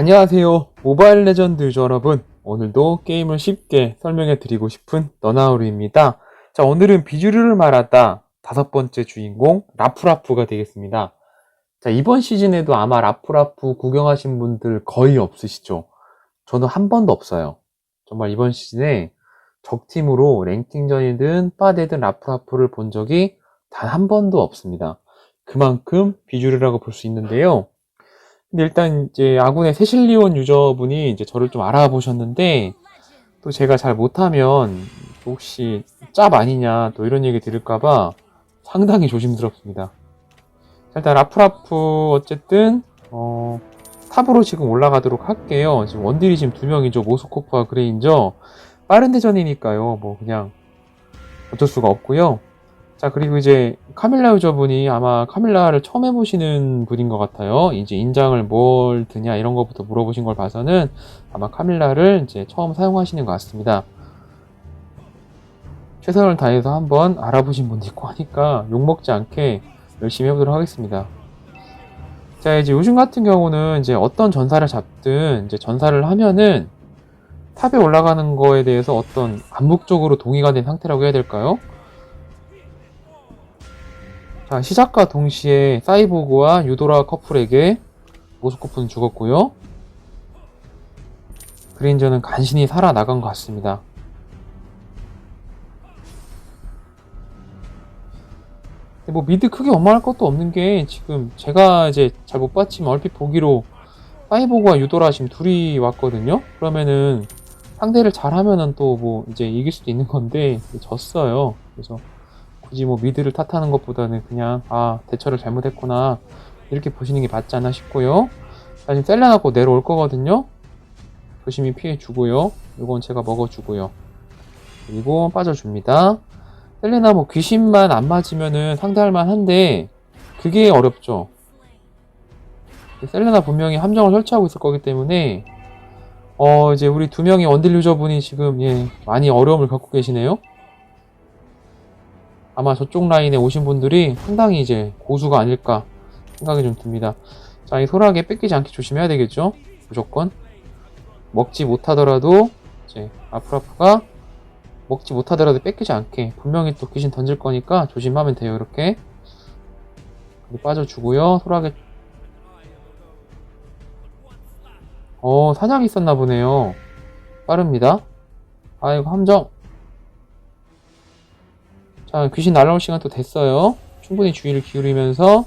안녕하세요. 모바일 레전드 유저 여러분. 오늘도 게임을 쉽게 설명해 드리고 싶은 너나우루입니다. 자, 오늘은 비주류를 말하다 다섯 번째 주인공 라프라프가 되겠습니다. 자, 이번 시즌에도 아마 라프라프 구경하신 분들 거의 없으시죠? 저는 한 번도 없어요. 정말 이번 시즌에 적팀으로 랭킹전이든 빠데든 라프라프를 본 적이 단 한 번도 없습니다. 그만큼 비주류라고 볼 수 있는데요. 근데 일단 이제 아군의 세실리온 유저분이 이제 저를 좀 알아보셨는데 또 제가 잘 못하면 혹시 짭 아니냐 또 이런 얘기 들을까봐 상당히 조심스럽습니다. 자, 일단 라프라프 어쨌든 어, 탑으로 지금 올라가도록 할게요. 지금 원딜이 지금 두 명이죠. 모스코프와 그레인저. 빠른 대전이니까요. 뭐 그냥 어쩔 수가 없고요. 자 그리고 이제 카밀라 유저분이 아마 카밀라를 처음 해보시는 분인 것 같아요. 이제 인장을 뭘 드냐 이런 것부터 물어보신 걸 봐서는 아마 카밀라를 이제 처음 사용하시는 것 같습니다. 최선을 다해서 한번 알아보신 분도 있고 하니까 욕먹지 않게 열심히 해보도록 하겠습니다. 자 이제 요즘 같은 경우는 이제 어떤 전사를 잡든 이제 전사를 하면은 탑에 올라가는 거에 대해서 어떤 암묵적으로 동의가 된 상태라고 해야 될까요? 자, 시작과 동시에 사이보그와 유도라 커플에게 모스코프는 죽었고요. 그레인저는 간신히 살아나간 것 같습니다. 뭐 미드 크게 원망할 것도 없는 게 지금 제가 이제 잘 못 봤지만 얼핏 보기로 사이보그와 유도라 지금 둘이 왔거든요. 그러면은 상대를 잘하면은 또 뭐 이제 이길 수도 있는 건데 졌어요. 그래서 굳이 뭐 미드를 탓하는 것보다는 그냥 아 대처를 잘못했구나 이렇게 보시는 게 맞지 않나 싶고요. 자 지금 셀레나고 내려올 거거든요. 조심히 피해 주고요. 이건 제가 먹어주고요. 그리고 빠져줍니다. 셀레나 뭐 귀신만 안 맞으면은 상대할 만 한데 그게 어렵죠. 셀레나 분명히 함정을 설치하고 있을 거기 때문에 어 이제 우리 두 명의 원딜 유저분이 지금 예 많이 어려움을 겪고 계시네요. 아마 저쪽 라인에 오신 분들이 상당히 이제 고수가 아닐까 생각이 좀 듭니다. 자, 이 소라게 뺏기지 않게 조심해야 되겠죠? 무조건. 먹지 못하더라도, 이제, 아프라프가 먹지 못하더라도 뺏기지 않게 분명히 또 귀신 던질 거니까 조심하면 돼요, 이렇게. 빠져주고요, 소라게. 어, 사냥이 있었나 보네요. 빠릅니다. 아이고, 함정. 자, 귀신 날아올 시간 또 됐어요. 충분히 주의를 기울이면서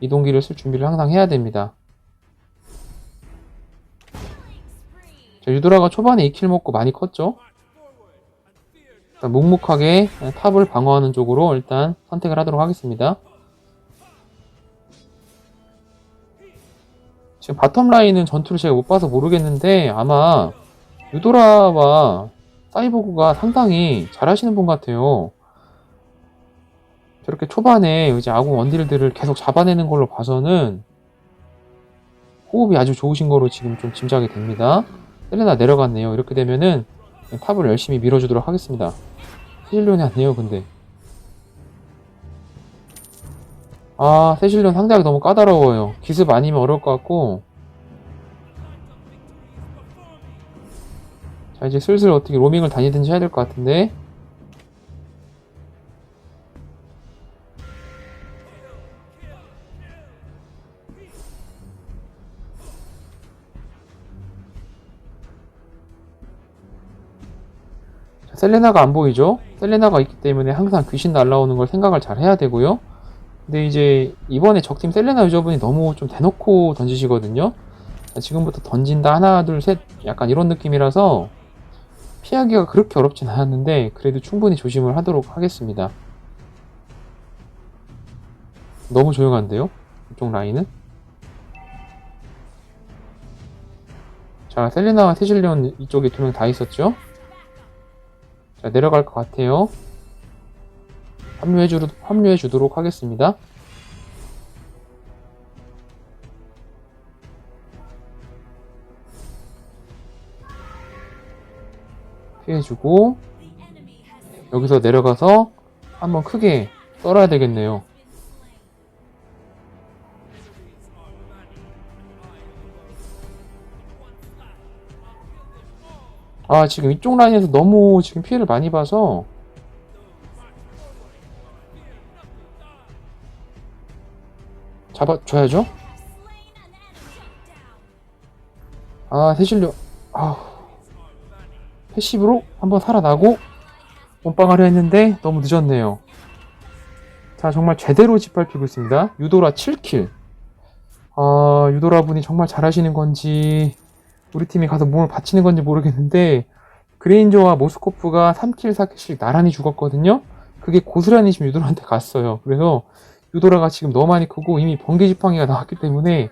이동기를 쓸 준비를 항상 해야 됩니다. 자, 유도라가 초반에 2킬 먹고 많이 컸죠? 일단 묵묵하게 탑을 방어하는 쪽으로 일단 선택을 하도록 하겠습니다. 지금 바텀 라인은 전투를 제가 못 봐서 모르겠는데 아마 유도라와 사이보그가 상당히 잘하시는 분 같아요. 저렇게 초반에 이제 아군 원딜들을 계속 잡아내는 걸로 봐서는 호흡이 아주 좋으신 거로 지금 좀 짐작이 됩니다. 셀레나 내려갔네요. 이렇게 되면은 탑을 열심히 밀어주도록 하겠습니다. 안 돼요, 근데. 아, 세실련 상대하기 너무 까다로워요. 기습 아니면 어려울 것 같고, 자 이제 슬슬 어떻게 로밍을 다니든지 해야 될 것 같은데. 자, 셀레나가 안 보이죠? 셀레나가 있기 때문에 항상 귀신 날라오는 걸 생각을 잘 해야 되고요. 근데 이제 이번에 적팀 셀레나 유저분이 너무 좀 대놓고 던지시거든요. 자, 지금부터 던진다 하나 둘 셋 약간 이런 느낌이라서 피하기가 그렇게 어렵진 않았는데 그래도 충분히 조심을 하도록 하겠습니다. 너무 조용한데요? 이쪽 라인은? 자, 셀리나와 테실리온 이쪽에 두 명 다 있었죠? 자, 내려갈 것 같아요. 합류해, 주, 합류해 주도록 하겠습니다. 피해 주고 여기서 내려가서 한번 크게 썰어야 되겠네요. 아 지금 이쪽 라인에서 너무 지금 피해를 많이 봐서 잡아줘야죠? 아 세실력. 아. 패시브로 한번 살아나고 몸빵하려 했는데 너무 늦었네요. 자, 정말 제대로 짓밟히고 있습니다. 유도라 7킬. 아, 유도라 분이 정말 잘하시는 건지, 우리 팀이 가서 몸을 바치는 건지 모르겠는데, 그레인저와 모스코프가 3킬, 4킬씩 나란히 죽었거든요? 그게 고스란히 지금 유도라한테 갔어요. 그래서 유도라가 지금 너무 많이 크고 이미 번개 지팡이가 나왔기 때문에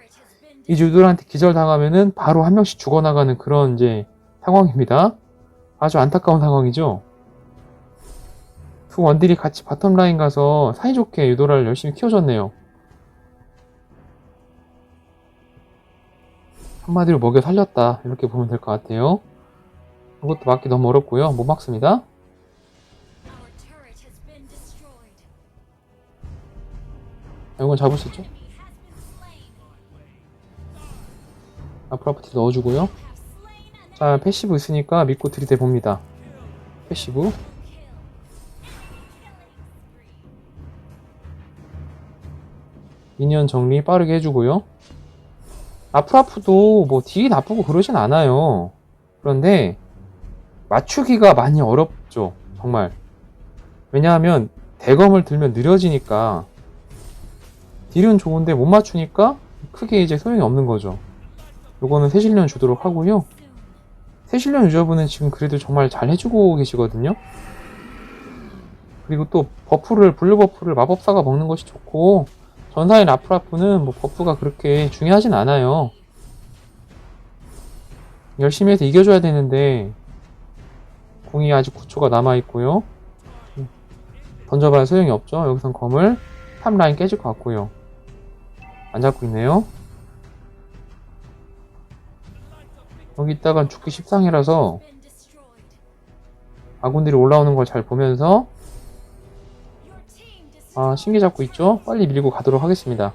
이 유도라한테 기절 당하면은 바로 한 명씩 죽어나가는 그런 이제 상황입니다. 아주 안타까운 상황이죠. 두 원딜이 같이 바텀 라인 가서 사이좋게 유도라를 열심히 키워줬네요. 한마디로 먹여 살렸다. 이렇게 보면 될 것 같아요. 이것도 막기 너무 어렵고요. 못 막습니다. 이건 잡을 수 있죠? 아파트 넣어주고요. 자, 패시브 있으니까 믿고 들이대 봅니다. 패시브. 미니언 정리 빠르게 해주고요. 아프아프도 뭐 딜이 나쁘고 그러진 않아요. 그런데 맞추기가 많이 어렵죠. 정말. 왜냐하면 대검을 들면 느려지니까 딜은 좋은데 못 맞추니까 크게 이제 소용이 없는 거죠. 요거는 새실련 주도록 하고요. 새실련 유저분은 지금 그래도 정말 잘 해주고 계시거든요. 그리고 또 버프를 블루 버프를 마법사가 먹는 것이 좋고 전사의 라프라프는 뭐 버프가 그렇게 중요하진 않아요. 열심히 해서 이겨줘야 되는데 공이 아직 9초가 남아있고요. 던져봐야 소용이 없죠. 여기선 검을 3라인 깨질 것 같고요. 안 잡고 있네요. 여기 있다간 죽기 십상이라서 아군들이 올라오는 걸 잘 보면서 아 신기 잡고 있죠? 빨리 밀고 가도록 하겠습니다.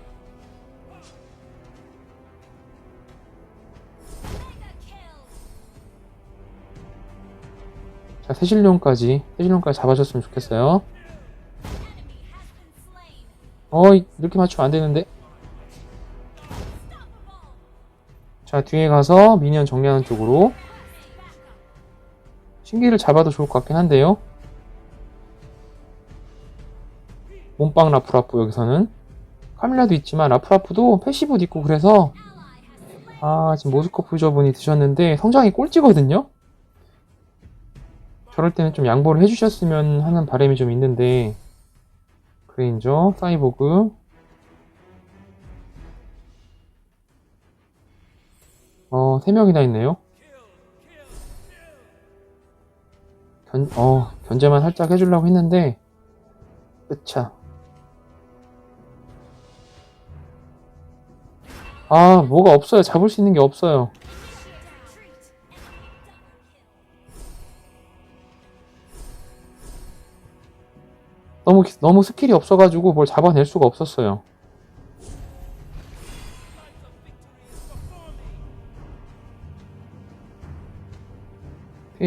자 세실룡까지 세실룡까지 잡아줬으면 좋겠어요. 어 이렇게 맞추면 안 되는데 자 뒤에 가서 미니언 정리하는 쪽으로. 신기를 잡아도 좋을 것 같긴 한데요. 몸빵 라프라프 여기서는. 카밀라도 있지만 라프라프도 패시브도 있고 그래서 아 지금 모스코프 저분이 드셨는데 성장이 꼴찌거든요? 저럴 때는 좀 양보를 해주셨으면 하는 바람이 좀 있는데 그레인저 사이보그 어, 세 명이나 있네요. 견, 어, 견제만 살짝 해주려고 했는데, 으차. 아, 뭐가 없어요. 잡을 수 있는 게 없어요. 너무, 너무 스킬이 없어가지고 뭘 잡아낼 수가 없었어요.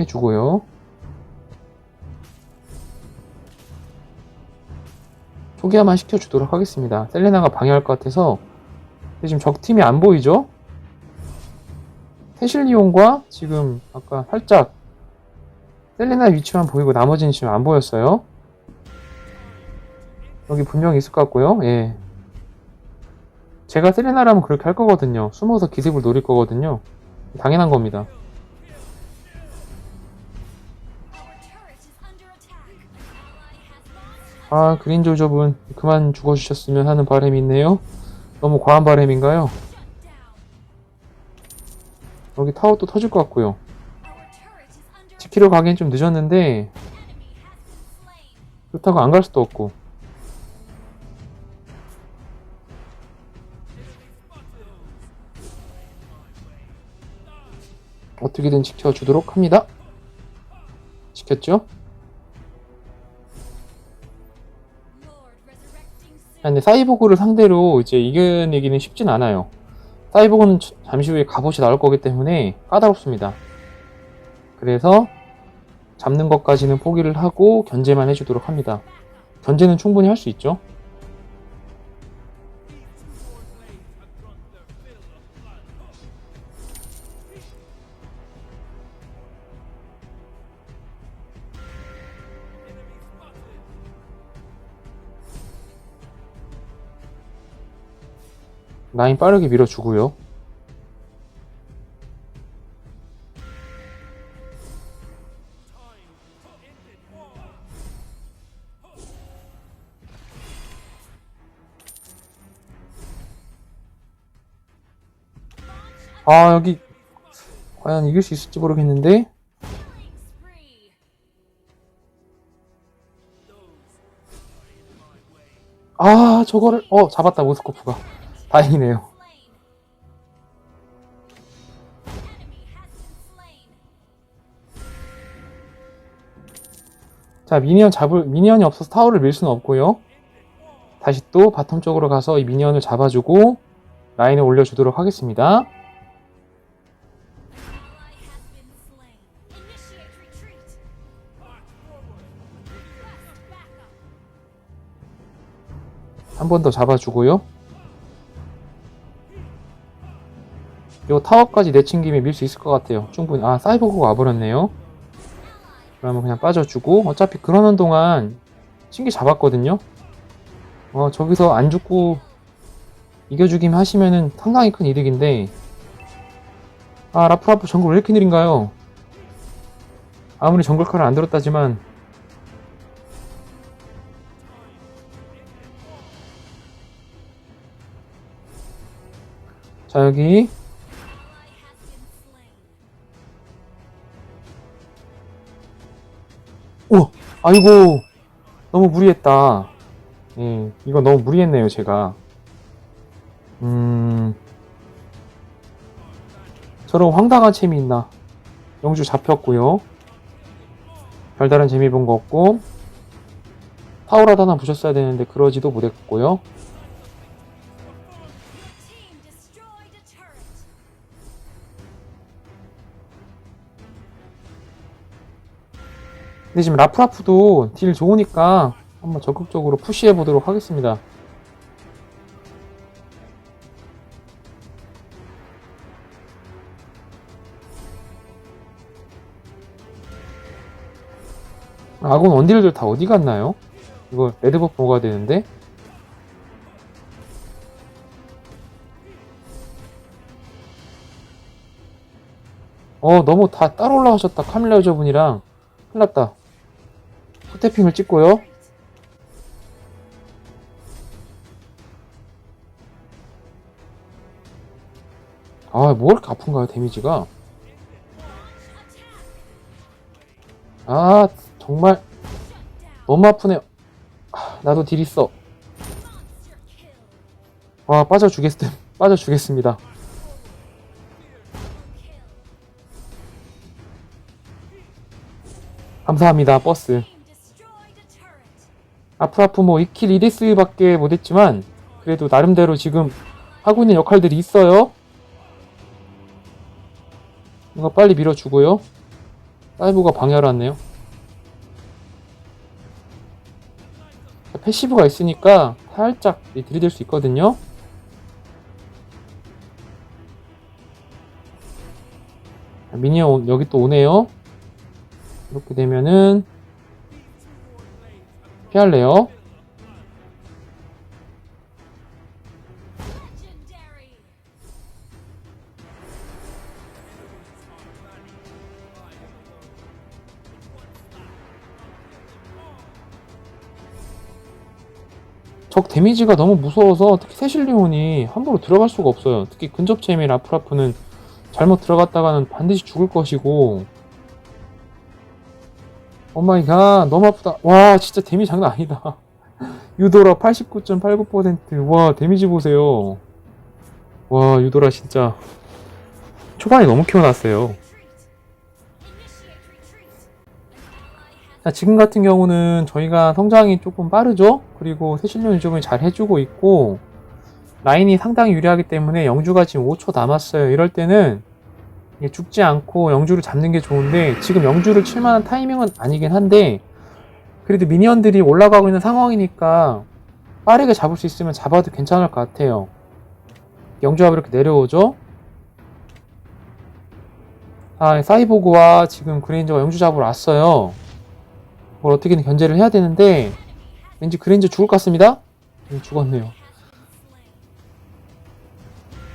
해주고요. 초기화만 시켜주도록 하겠습니다. 셀레나가 방해할 것 같아서 지금 적팀이 안 보이죠? 세실리온과 지금 아까 살짝 셀레나 위치만 보이고 나머지는 지금 안 보였어요. 여기 분명히 있을 것 같고요. 예. 제가 셀레나라면 그렇게 할 거거든요. 숨어서 기습을 노릴 거거든요. 당연한 겁니다. 아, 그린조저분 그만 죽어주셨으면 하는 바람이 있네요. 너무 과한 바람인가요? 여기 타워 또 터질 것 같고요. 지키러 가기엔 좀 늦었는데 그렇다고 안 갈 수도 없고 어떻게든 지켜주도록 합니다. 지켰죠? 근데 사이보그를 상대로 이제 이겨내기는 쉽진 않아요. 사이보그는 잠시 후에 갑옷이 나올 거기 때문에 까다롭습니다. 그래서 잡는 것까지는 포기를 하고 견제만 해주도록 합니다. 견제는 충분히 할 수 있죠. 라인 빠르게 밀어주고요. 아 여기 과연 이길 수 있을지 모르겠는데. 아 저거를 어 잡았다 모스코프가 다행이네요. 자 미니언 잡을 미니언이 없어서 타워를 밀 수는 없고요 다시 또 바텀 쪽으로 가서 이 미니언을 잡아주고 라인을 올려주도록 하겠습니다. 한 번 더 잡아주고요 이거 타워까지 내친 김에 밀 수 있을 것 같아요. 충분히. 아 사이버그가 와버렸네요. 그러면 그냥 빠져주고 어차피 그러는 동안 신기 잡았거든요. 어 저기서 안 죽고 이겨주기만 하시면은 상당히 큰 이득인데. 아 라프라프 정글 왜 이렇게 느린가요? 아무리 정글카를 안 들었다지만. 자 여기 오 아이고 너무 무리했다. 예 이거 너무 무리했네요 제가. 음 저런 황당한 재미 있나? 영주 잡혔고요. 별다른 재미 본 거 없고 타워라도 하나 부셨어야 되는데 그러지도 못했고요 근데 지금 라프라프도 딜 좋으니까 한번 적극적으로 푸시해 보도록 하겠습니다. 아군 원딜들 다 어디 갔나요? 이거 레드버프 먹어야 되는데 어 너무 다 따로 올라가셨다 카밀라 여자분이랑 큰일 났다. 후태핑을 찍고요. 아, 뭐 이렇게 아픈가요, 데미지가? 아, 정말 너무 아프네요. 아, 나도 딜 있어. Monster kill. 와, 빠져 주겠, 빠져 주겠습니다. Kill. 감사합니다, 버스. 아프아프 뭐 2킬 2데스밖에 못했지만, 그래도 나름대로 지금 하고 있는 역할들이 있어요. 이거 빨리 밀어주고요. 사이브가 방해하러 왔네요. 자, 패시브가 있으니까 살짝 들이댈 수 있거든요. 자, 미니언 오- 여기 또 오네요. 이렇게 되면은 피할래요. 적 데미지가 너무 무서워서 특히 세실리온이 함부로 들어갈 수가 없어요. 특히 근접 체미 라프라프는 잘못 들어갔다가는 반드시 죽을 것이고 오마이갓 너무 아프다. 와 진짜 데미지 장난 아니다. 유도라 89.89%와 데미지 보세요. 와 유도라 진짜 초반에 너무 키워놨어요. 자, 지금 같은 경우는 저희가 성장이 조금 빠르죠? 그리고 세실련이 좀잘 해주고 있고, 라인이 상당히 유리하기 때문에 영주가 지금 5초 남았어요. 이럴 때는 죽지 않고 영주를 잡는 게 좋은데 지금 영주를 칠 만한 타이밍은 아니긴 한데 그래도 미니언들이 올라가고 있는 상황이니까 빠르게 잡을 수 있으면 잡아도 괜찮을 것 같아요. 영주가 이렇게 내려오죠. 아, 사이보그와 지금 그레인저가 영주 잡으러 왔어요. 뭘 어떻게든 견제를 해야 되는데 왠지 그레인저 죽을 것 같습니다. 음, 죽었네요.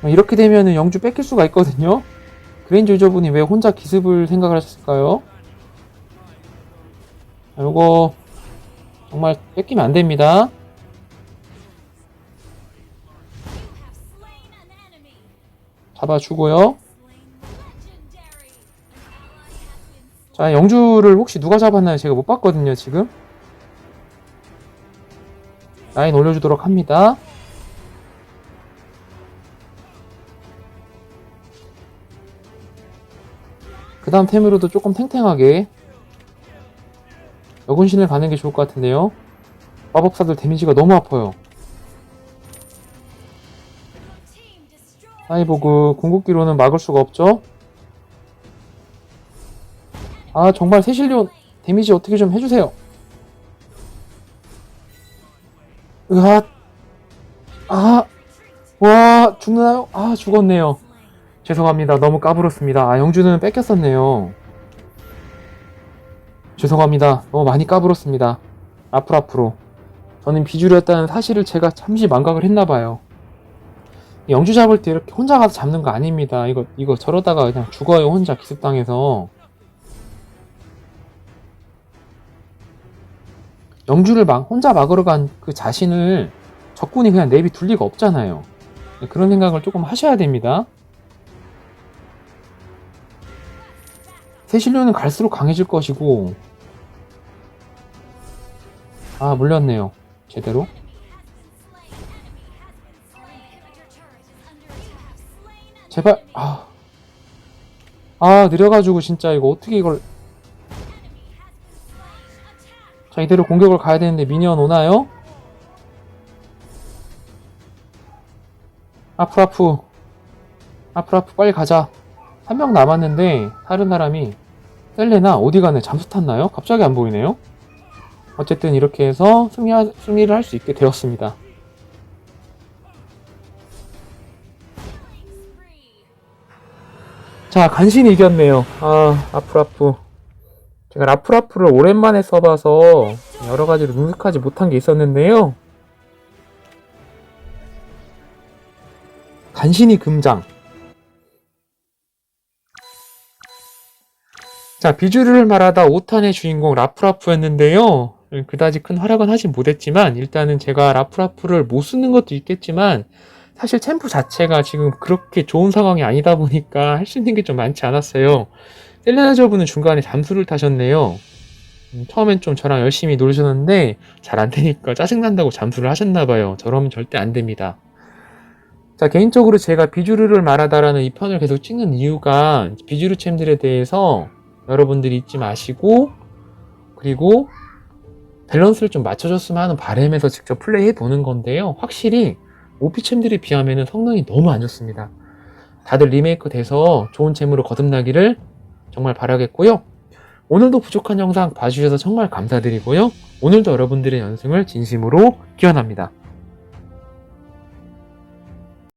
아, 이렇게 되면은 영주 뺏길 수가 있거든요. 그레인저 유저분이 왜 혼자 기습을 생각을 하셨을까요? 아, 요거 정말 뺏기면 안 됩니다. 잡아주고요. 자, 영주를 혹시 누가 잡았나요? 제가 못 봤거든요, 지금. 라인 올려주도록 합니다. 그 다음 템으로도 조금 탱탱하게 여군신을 가는 게 좋을 것 같은데요. 마법사들 데미지가 너무 아파요. 사이보그 궁극기로는 막을 수가 없죠. 아 정말 세실리온 데미지 어떻게 좀 해주세요. 으아 아, 와 죽나요? 아 죽었네요. 죄송합니다. 너무 까불었습니다. 아 영주는 뺏겼었네요. 죄송합니다. 너무 많이 까불었습니다. 앞으로 앞으로 저는 비주류였다는 사실을 제가 잠시 망각을 했나봐요. 영주 잡을 때 이렇게 혼자 가서 잡는 거 아닙니다. 이거 이거 저러다가 그냥 죽어요 혼자 기습당해서. 영주를 막 혼자 막으러 간 그 자신을 적군이 그냥 내비 둘 리가 없잖아요. 그런 생각을 조금 하셔야 됩니다. 세실료는 갈수록 강해질 것이고. 아 물렸네요. 제대로? 제발 아, 아 느려가지고 진짜 이거 어떻게 이걸. 자 이대로 공격을 가야 되는데 미니언 오나요? 아프 아프. 아프 아프 빨리 가자. 한 명 남았는데 다른 사람이 셀레나 어디 가네 잠수 탔나요? 갑자기 안 보이네요 어쨌든 이렇게 해서 승리, 승리를 할 수 있게 되었습니다 자, 간신히 이겼네요. 아, 아프라프. 제가 라프라프를 오랜만에 써봐서 여러 가지로 능숙하지 못한 게 있었는데요. 간신히 금장. 자, 비주류를 말하다 5탄의 주인공 라프라프였는데요. 그다지 큰 활약은 하진 못했지만, 일단은 제가 라프라프를 못 쓰는 것도 있겠지만, 사실 챔프 자체가 지금 그렇게 좋은 상황이 아니다 보니까 할 수 있는 게 좀 많지 않았어요. 셀레나 저분은 중간에 잠수를 타셨네요. 음, 처음엔 좀 저랑 열심히 놀으셨는데 잘 안 되니까 짜증난다고 잠수를 하셨나봐요. 저러면 절대 안 됩니다. 자, 개인적으로 제가 비주류를 말하다라는 이 편을 계속 찍는 이유가 비주류 챔들에 대해서 여러분들이 잊지 마시고 그리고 밸런스를 좀 맞춰줬으면 하는 바람에서 직접 플레이해 보는 건데요. 확실히 오피챔들에 비하면 성능이 너무 안 좋습니다. 다들 리메이크 돼서 좋은 챔으로 거듭나기를 정말 바라겠고요. 오늘도 부족한 영상 봐주셔서 정말 감사드리고요. 오늘도 여러분들의 연승을 진심으로 기원합니다.